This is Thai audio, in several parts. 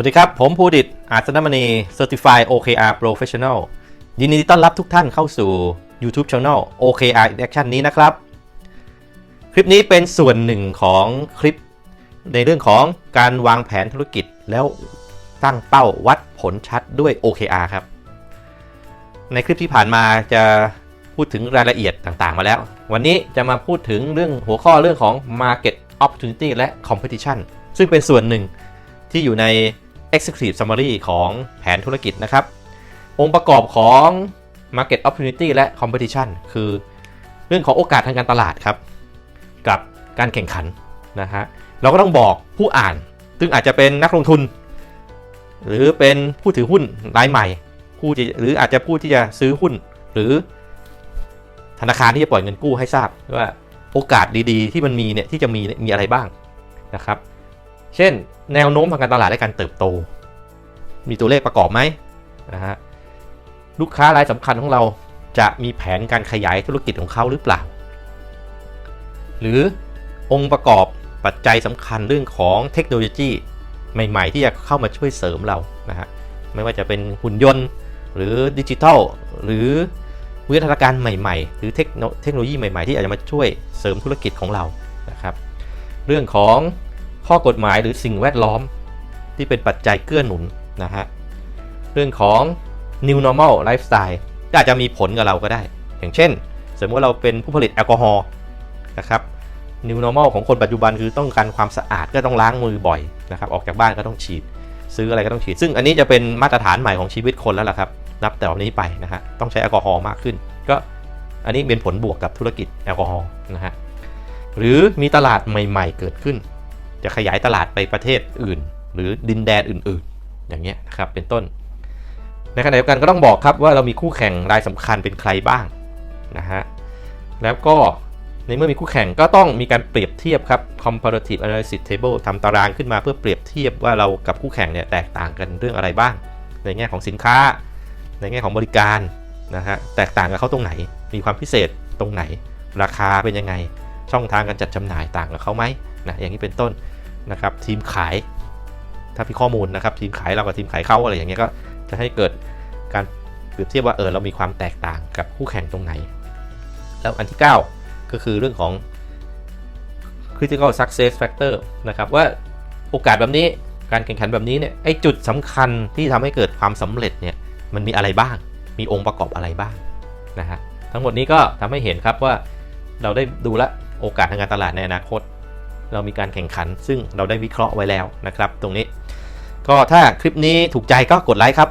วัสดีครับ ผมภูดิต อาสนมณี Certified OKR Professional ยินดีต้อนรับทุกท่านเข้าสู่ YouTube Channel OKR in Action นี้นะครับ คลิปนี้เป็นส่วนหนึ่งของคลิป ในเรื่องของการวางแผนธุรกิจแล้วตั้งเป้าวัดผลชัดด้วย OKR ครับ ในคลิปที่ผ่านมาจะพูดถึงรายละเอียดต่างๆ มาแล้ว วันนี้จะมาพูดถึงเรื่องหัวข้อเรื่องของ Market Opportunity และ Competition ซึ่งเป็นส่วนหนึ่งที่อยู่ใน Executive Summary ของแผนธุรกิจนะครับ องค์ประกอบของ Market Opportunity และ Competition คือเรื่องของโอกาสทางการตลาดครับ กับการแข่งขันนะฮะเราก็ต้องบอกผู้อ่าน ซึ่งอาจจะเป็นนักลงทุน หรือเป็นผู้ถือหุ้นรายใหม่ ผู้หรืออาจจะผู้ที่จะซื้อหุ้น หรือธนาคารที่จะปล่อยเงินกู้ให้ทราบว่าโอกาสดีๆ ที่มันมีเนี่ยที่จะมีมีอะไรบ้างนะครับ เช่น แนวโน้มทางการตลาดและการเติบโต มีตัวเลขประกอบไหมนะฮะลูกค้ารายสำคัญของเราจะมีแผนการขยายธุรกิจของเขาหรือเปล่า หรือองค์ประกอบปัจจัยสำคัญเรื่องของเทคโนโลยีใหม่ ๆ ที่จะเข้ามาช่วยเสริมเรานะฮะไม่ว่าจะเป็นหุ่นยนต์ หรือดิจิทัล หรือวิวัฒนาการใหม่ ๆ หรือเทคโนโลยีใหม่ ๆ ที่อาจจะมาช่วยเสริมธุรกิจของเรานะครับ เรื่องของ ข้อกฎหมายหรือสิ่งแวดล้อม ที่เป็นปัจจัยเกื้อหนุนนะฮะเรื่องของ new normal lifestyle ก็อาจจะมีผลกับเราก็ได้ อย่างเช่น สมมติเราเป็นผู้ผลิตแอลกอฮอล์นะครับ new normal ของคนปัจจุบันคือต้องการความสะอาดก็ต้องล้างมือบ่อยนะครับออกจากบ้านก็ต้องฉีด ซื้ออะไรก็ต้องฉีด ซึ่งอันนี้จะเป็นมาตรฐานใหม่ของชีวิตคนแล้วล่ะครับ นับแต่วันนี้ไปนะฮะต้องใช้แอลกอฮอล์มากขึ้น ก็อันนี้เป็นผลบวกกับธุรกิจแอลกอฮอล์นะฮะหรือมีตลาดใหม่ ๆ เกิดขึ้น จะขยายตลาดไปประเทศอื่น หรือดินแดนอื่นๆ อย่างเงี้ยนะครับเป็นต้น ในขณะเดียวกันก็ต้องบอกครับว่าเรามีคู่แข่งรายสำคัญเป็นใครบ้างนะฮะแล้วก็ในเมื่อมีคู่แข่งก็ต้องมีการเปรียบเทียบครับ comparative analysis table ทำตารางขึ้นมาเพื่อเปรียบเทียบว่าเรากับคู่แข่งเนี่ยแตกต่างกันเรื่องอะไรบ้าง ในแง่ของสินค้า ในแง่ของบริการนะฮะแตกต่างกับเขาตรงไหน มีความพิเศษตรงไหน ราคาเป็นยังไง ช่องทางการจัดจำหน่ายต่างกับเขาไหมนะอย่างนี้เป็นต้นนะครับทีมขายถ้ามีข้อมูลนะครับทีมขายเรากับทีมขายเขาอะไรอย่างเงี้ยก็จะให้เกิดการเปรียบเทียบว่าเออเรามีความแตกต่างกับคู่แข่งตรงไหน แล้วอันที่ 9 ก็คือเรื่องของ critical success factor นะครับว่าโอกาสแบบนี้การแข่งขันแบบนี้เนี่ยไอจุดสำคัญที่ทำให้เกิดความสำเร็จเนี่ยมันมีอะไรบ้าง มีองค์ประกอบอะไรบ้างนะฮะทั้งหมดนี้ก็ทำให้เห็นครับว่าเราได้ดูแลว โอกาสทางการตลาดในอนาคต เรามีการแข่งขัน ซึ่งเราได้วิเคราะห์ไว้แล้วนะครับ ตรงนี้ ก็ถ้าคลิปนี้ถูกใจก็กดไลค์ครับ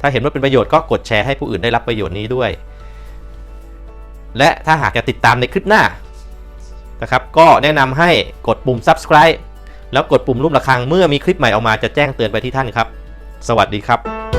ถ้าเห็นว่าเป็นประโยชน์ก็กดแชร์ให้ผู้อื่นได้รับประโยชน์นี้ด้วย และถ้าหากจะติดตามในคลิปหน้านะครับก็แนะนำให้กดปุ่ม subscribe แล้วกดปุ่มรูประฆังเมื่อมีคลิปใหม่ออกมาจะแจ้งเตือนไปที่ท่านครับ สวัสดีครับ